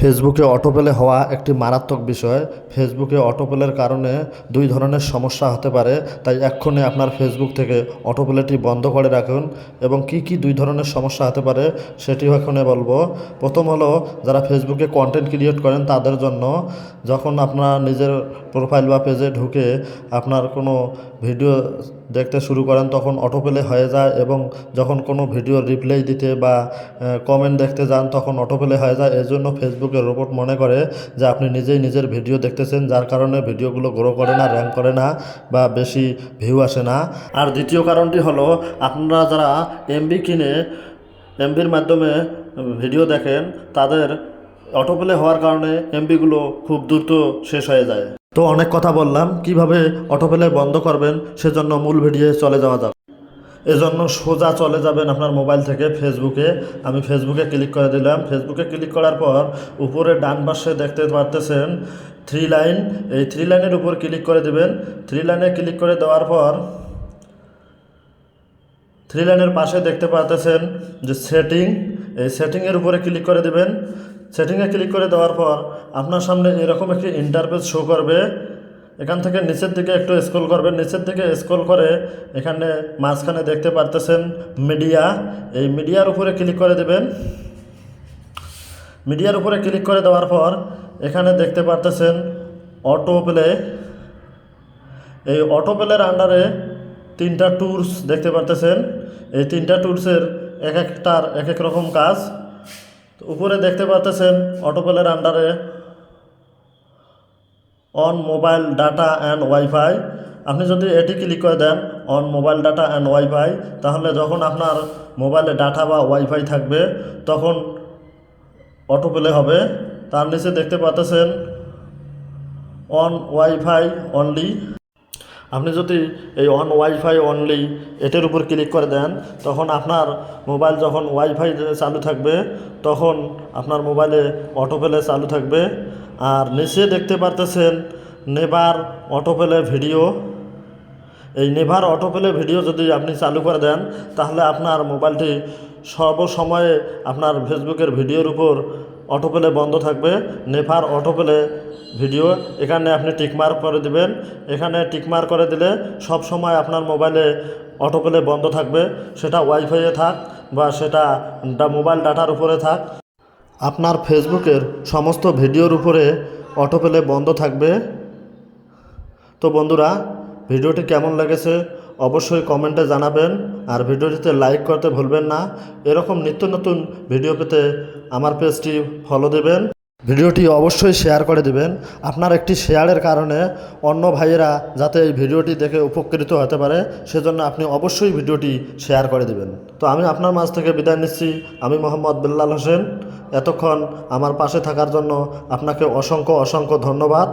ফেসবুকে অটোপেলে হওয়া একটি মারাত্মক বিষয়। ফেসবুকে অটোপেলের কারণে দুই ধরনের সমস্যা হতে পারে, তাই এক্ষুনি আপনার ফেসবুক থেকে অটোপেলেটি বন্ধ করে রাখুন। এবং কি কি দুই ধরনের সমস্যা হতে পারে, সেটিও এখানে বলব। প্রথম হলো, যারা ফেসবুকে কন্টেন্ট ক্রিয়েট করেন, তাদের জন্য যখন আপনার নিজের প্রোফাইল বা পেজে ঢুকে আপনার কোনো ভিডিও দেখতে শুরু করেন তখন অটোপেলে হয়ে যায় এবং যখন কোনো ভিডিও রিপ্লাই দিতে বা কমেন্ট দেখতে যান তখন অটোপেলে হয়ে যায়। এই জন্য ফেসবুকের রোবট মনে করে যে আপনি নিজেই নিজের ভিডিও দেখতেছেন, যার কারণে ভিডিওগুলো গ্রো করে না র্যাঙ্ক করে না বা বেশি ভিউ আসে না। আর দ্বিতীয় কারণটি হলো, আপনারা যারা এমবি কিনে এমবির মাধ্যমে ভিডিও দেখেন, তাদের অটোপ্লে হওয়ার কারণে এমবিগুলো খুব দ্রুত শেষ হয়ে যায়। তো অনেক কথা বললাম, কীভাবে অটোপ্লে বন্ধ করবেন সেজন্য মূল ভিডিও চলে যাওয়া যাক। এজন্য সোজা চলে যাবেন আপনার মোবাইল থেকে ফেসবুকে। আমি ফেসবুকে ক্লিক করে দিলাম। ফেসবুকে ক্লিক করার পর উপরে ডান পাশে দেখতে পারতেছেন থ্রি লাইন। এই থ্রি লাইনের উপর ক্লিক করে দেবেন। থ্রি লাইনে ক্লিক করে দেওয়ার পর থ্রি লাইনের পাশে দেখতে পাচ্ছেন যে সেটিং। এই সেটিংয়ের উপরে ক্লিক করে দেবেন। সেটিংয়ে ক্লিক করে দেওয়ার পর আপনার সামনে এরকম একটি ইন্টারফেস শো করবে। এখান থেকে নিচের দিকে একটু স্ক্রল করবেন। নিচের দিকে স্ক্রল করে এখানে মাঝখানে দেখতে পারতেছেন মিডিয়া এই মিডিয়ার উপরে ক্লিক করে দেবেন। মিডিয়ার উপরে ক্লিক করে দেওয়ার পর এখানে দেখতে পারতেছেন অটো প্লে এই অটো প্লের আন্ডারে তিনটা টুলস দেখতে পারতেছেন। এই তিনটা টুলসের এক একটার এক এক রকম কাজ। তো উপরে দেখতে পারতেছেন অটো প্লের আন্ডারে on mobile data and wifi আপনি যদি এটি ক্লিক করে দেন on mobile data and wifi তাহলে যখন আপনার মোবাইলে ডাটা বা ওয়াইফাই থাকবে, তখন অটো প্লে হবে। তার নিচে দেখতে পাচ্ছেন অন ওয়াইফাই অনলি আপনি যদি এই অন ওয়াইফাই অনলি এটার উপর ক্লিক করে দেন, তখন আপনার মোবাইল যখন ওয়াইফাই চালু থাকবে, তখন আপনার মোবাইলে অটোপেলে চালু থাকবে। আর নিচে দেখতে পারতেছেন নেবার অটোপেলে ভিডিও এই নেভার অটোপেলে ভিডিও যদি আপনি চালু করে দেন, তাহলে আপনার মোবাইলটি সর্বসময়ে আপনার ফেসবুকের ভিডিওর উপর অটোপেলে বন্ধ থাকবে। নেভার অটোপেলে ভিডিও এখানে আপনি টিকমার্ক করে দিবেন। এখানে টিকমার্ক করে দিলে সব সময় আপনার মোবাইলে অটোপেলে বন্ধ থাকবে। সেটা ওয়াইফাইয়ে থাক বা সেটা মোবাইল ডাটার উপরে থাক। আপনার ফেসবুকের সমস্ত ভিডিওর উপরে অটোপেলে বন্ধ থাকবে। তো বন্ধুরা ভিডিওটি কেমন লেগেছে? অবশ্যই কমেন্টে জানাবেন আর ভিডিওটিতে লাইক করতে ভুলবেন না। এরকম নিত্য নতুন ভিডিও পেতে আমার পেজটি ফলো দেবেন। ভিডিওটি অবশ্যই শেয়ার করে দিবেন। আপনার একটি শেয়ারের কারণে অন্য ভাইয়েরা যাতে এই ভিডিওটি দেখে উপকৃত হতে পারে, সেজন্য আপনি অবশ্যই ভিডিওটি শেয়ার করে দিবেন। তো আমি আপনার মাঝ থেকে বিদায় নিচ্ছি। আমি মোহাম্মদ বিল্লাল হোসেন। এতক্ষণ আমার পাশে থাকার জন্য আপনাকে অসংখ্য অসংখ্য ধন্যবাদ।